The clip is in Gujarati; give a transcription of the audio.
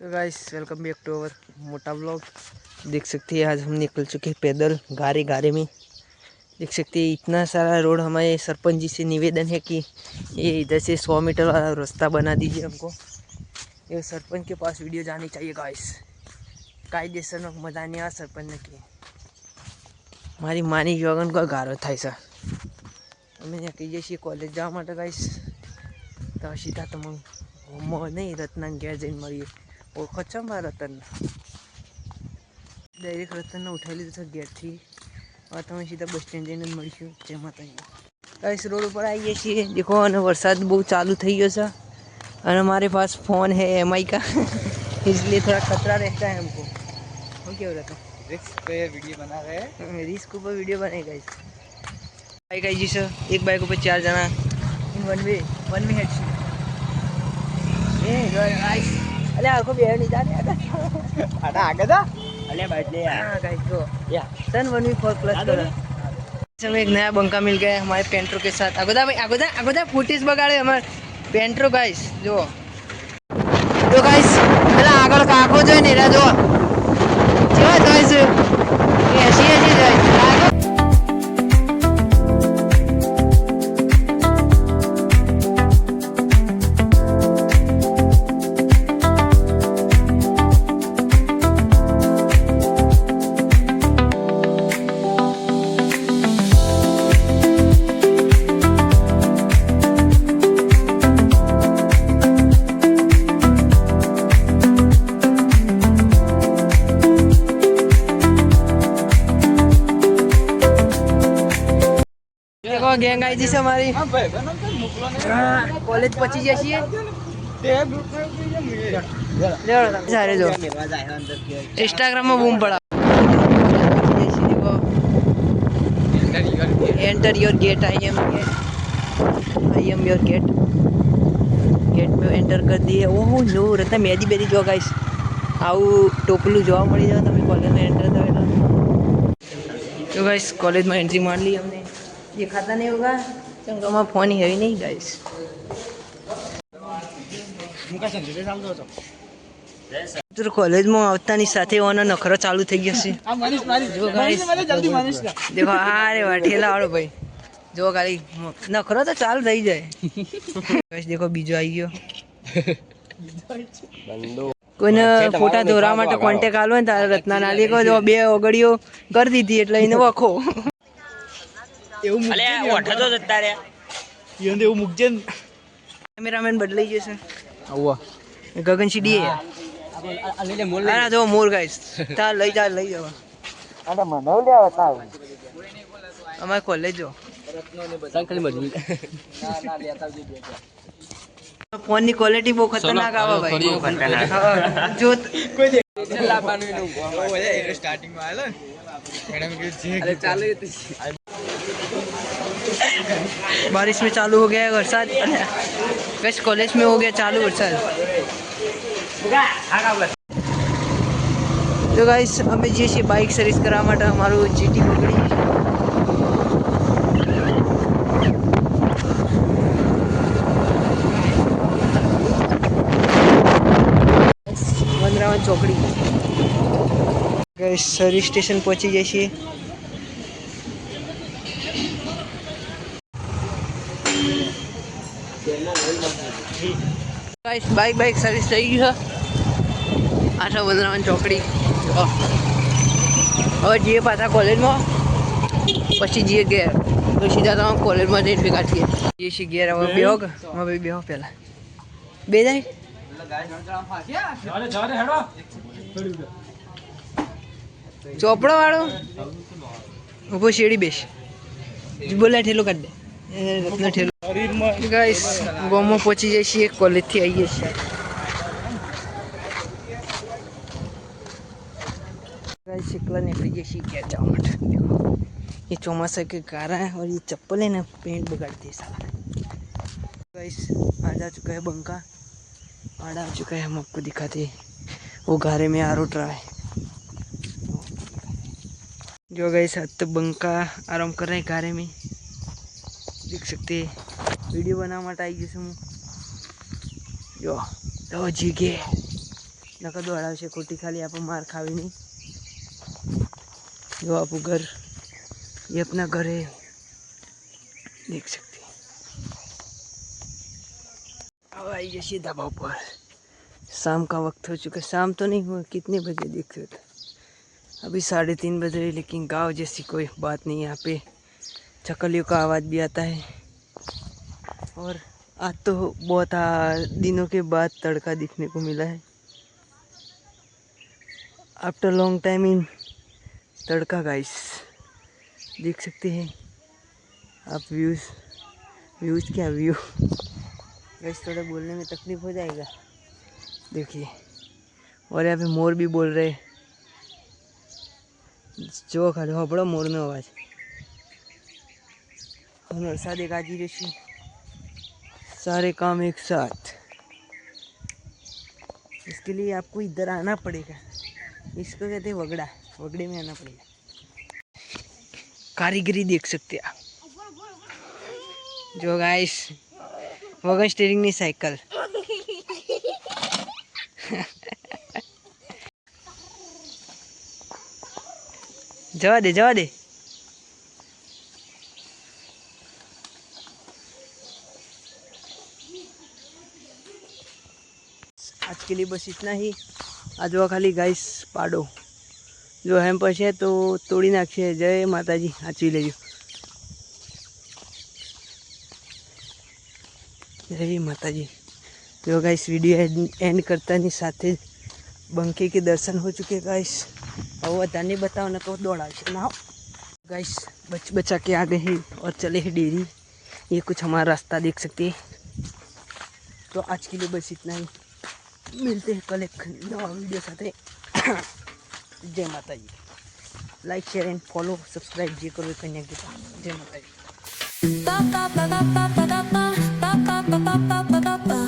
तो guys welcome back to our मोटा ब्लॉग देख सकते हैं आज हम निकल चुके हैं पैदल गारे गारे में देख सकते हैं इतना सारा रोड हमारे सरपंच जी से निवेदन है कि ये इधर से सौ मीटर वाला रास्ता बना दीजिए हमको ये सरपंच के पास वीडियो जानी चाहिए गाइस कायदेसर मजा नहीं आ सरपंच ने की મારી માની યોગન गारो था થાય છે અમે ત્યાં કહીએ कॉलेज કોલેજ જવા गाइस ગાઈશ તો સીધા તમે નહીં રત્ના ઘેર જઈને મળીએ ઓળખો છો મારા રતન ડાયરેક રતનને ઉઠાવી લીધું છે ઘેરથી હવે તમે સીધા બસ સ્ટેન્ડ જઈને મળીશું જેમાં તમે ગાઈસ રોડ ઉપર આવીએ છીએ દેખો અને વરસાદ બહુ ચાલુ થઈ ગયો છે અને મારી પાસ ફોન હે એમઆઈ કા इसलिए થોડા ખતરા રહેતા है हमको हम क्या हो रहा था रिस्क पे वीडियो बना रहे हैं रिस्क ऊपर वीडियो बनेगा इस बाइक आई जी વન વે बाइक ऊपर चार जाना इन वन वे અલે આખો બે ની જાને આડા આગળ જા અલે બાટલે હા ગાઈસ જો યા સન ફોર પ્લસ કરો हमें एक नया बंका मिल गया है हमारे पेंटरों के साथ अगोदा भाई अगोदा अगोदा फुटेज बगाड़े हमारे पेंटरो गाइस जो જો ગાઈસ પેલા આગળ કાકો જોઈએ ને એના જો કેવા જોઈશ એસી એસી જોઈશ માં ગેંગ આવી જશે મારી કોલેજ પછી જશે ઇન્સ્ટાગ્રામ માં બૂમ પડા enter your gate I am gate I am your gate gate મેં એન્ટર કરી દઈએ ઓહો નો રત્ના મેદી બેદી જો ગાઈશ આવું ટોપલું જોવા મળી જાય તમે કોલેજમાં એન્ટર થયેલા તો ગાઈશ કોલેજમાં એન્ટ્રી મારી લઈએ અમને दिखाता नहीं होगा क्योंकि हमारा फोन है ही नहीं गाइस મિત્રો કોલેજમાં આવતાની સાથે ઓનો નખરો ચાલુ થઈ ગયો છે જો ગાઈસ દેખો વાઠેલા વાળો ભાઈ જો ખાલી નખરો તો ચાલુ થઈ જાય ગાઈસ દેખો બીજો આવી ગયો કોઈને ફોટા દોરા માટે કોન્ટેક આલો ને તારા રત્ના નાલી જો બે ઓગળીઓ કરી દીધી એટલે એને વખો એવું અલે ઓઠા તો જતા રે યંદ એવું મુકજે કેમેરામેન બદલાઈ જશે આવો ગગન સીડી એ મોર ના જો મોર ગાઈસ તા લઈ જા લઈ જાવ અરે મને લે તા અમાર કોલેજ જો ફોન ની ક્વોલિટી બહુ ખતરનાક આવે ભાઈ જો કોઈ સ્ટાર્ટિંગ માં આલે મેડમ કે છે ચાલે बारिश में चालू हो गया है बरसात बस कॉलेज में हो गया चालू वरसाद તો ગાઈસ અમે જે છીએ બાઇક સર્વિસ કરવા માટે અમારું જીટી પકડી વનરાવન ચોકડી ગાઈસ સર્વિસ સ્ટેશન પહોંચી જઈએ છીએ બાઈક બાઈક સર્વિસ થઈ ગયું છે આઠા બંધરાવન ચોકડી હવે જઈએ પાછા કોલેજમાં પછી જઈએ ઘેર તો સીધા તમે કોલેજમાં જઈને ભેગા થઈએ જઈએ છીએ ઘેર હવે બે હોગ હવે બે હો પહેલાં બે જાય ચોપડો વાળો ઉભો શેડી બેસ બોલે ઠેલું કાઢ દે રત્ન ગાઈસ ગોમો પહોંચી જઈએ છીએ કોલેજથી આવીએ છીએ ગાઈસ એકલા નીકળી જઈએ છીએ ઘેર જવા માટે देखो ये चौमासा के कारण है और ये चप्पल है ना पेंट बिगाड़ती है सारा गाइस आ जा चुका है बंका आड़ आ चुका है हम आपको दिखाते हैं वो गारे में आर उठ रहा है जो गए साथ तो बंका आराम कर रहे हैं गारे में देख सकते हैं વિડીયો બનાવવા માટે આવી જઈશું હું જો તો જીગે નકર દોડાવશે ખોટી ખાલી આપણે માર ખાવીની જો આપણું ઘર ये अपना घर है देख सकते हैं अब आइए सीधा भाव पर शाम का वक्त हो चुका शाम तो नहीं हुआ कितने बजे देख सकते अभी साढ़े तीन बज रहे लेकिन गांव जैसी कोई बात नहीं यहाँ पे चकलियों का आवाज़ भी आता है और आज तो बहुत दिनों के बाद तड़का दिखने को मिला है आफ्टर लॉन्ग टाइम इन तड़का गाइस देख सकते हैं आप व्यूज़ व्यूज़ क्या व्यू गाइस थोड़ा बोलने में तकलीफ़ हो जाएगा देखिए और यहाँ पे मोर भी बोल रहे जो खा जो बड़ा मोर नो आवाज और नरसाद एक आजी रशी सारे काम एक साथ इसके लिए आपको इधर आना पड़ेगा इसको कहते हैं वगड़ा वगड़े में आना पड़ेगा कारीगरी देख सकते आप जो गाइस वगन स्टेरिंग नहीं साइकिल जवा दे जवा दे आज के लिए बस इतना ही आज वह खाली गाइस પાડો જો હેમ પર છે તો તોડી નાખશે જય માતાજી આચવી લેજો જય માતાજી જો ગાઈસ વિડીયો એન્ડ કરતાની સાથે જ બંકી કે દર્શન હો ચૂકે ગાઈસ अब વધાर नहीं बताओ ना तो दौड़ा ना गाइस बच बचा के आ गए हैं और चले हैं डेरी ये कुछ हमारा रास्ता देख सकते हैं तो आज के लिए बस इतना ही मिलते हैं कल एक नवा वीडियो साथ जय Mata ji like share and follow subscribe जे करो कन्या गीता जय माता जी